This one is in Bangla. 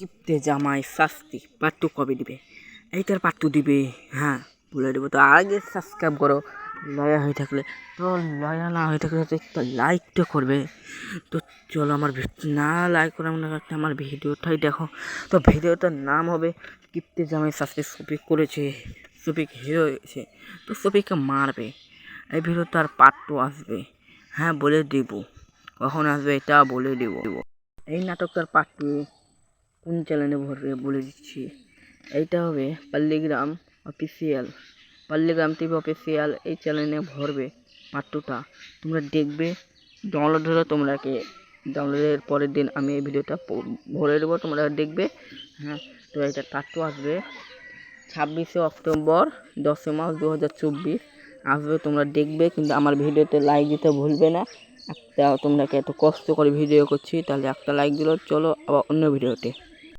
কিপ্তে জামাই শাস্তি পার্ট টু কবে দিবে? এইটার পার্ট টু দিবে হ্যাঁ বলে দেবো। তো আগে সাবস্ক্রাইব করো লয়া হয়ে থাকলে। তো লয়া না হয়ে থাকলে তো একটা লাইকটা করবে। তো চলো আমার না লাইক করে মনে রাখতে আমার ভিডিওটাই দেখো। তো ভিডিওটার নাম হবে কিপ্তে জামাই শাস্তি সপিক করেছে সপিক হিরো হয়েছে। তো সপিককে মারবে। এই ভিডিওতে আর পার্ট টু আসবে। হ্যাঁ বলে দিব। কখন আসবে এটা বলে দিব। এই নাটকটার পার্ট কোন চ্যানেলে ভরবে বলে দিচ্ছি? এইটা হবে Palligram official Palligram TV official এই চ্যানেলে ভরবে টুটা তোমরা দেখবে ডাউনলোড হলে তোমরাকে। ডাউনলোডের পরের দিন আমি এই ভিডিওটা ভরে দেবো, তোমরা দেখবে। হ্যাঁ তো এটা টু আসবে ছাব্বিশে অক্টোবর, দশই মার্চ দু হাজার চব্বিশ। আসবে, তোমরা দেখবে, কিন্তু আমার ভিডিওতে লাইক দিতে ভুলবে না। একটা তোমরাকে এত কষ্ট করে ভিডিও করছি, তাহলে একটা লাইক দিলো, চলো আবার অন্য ভিডিওতে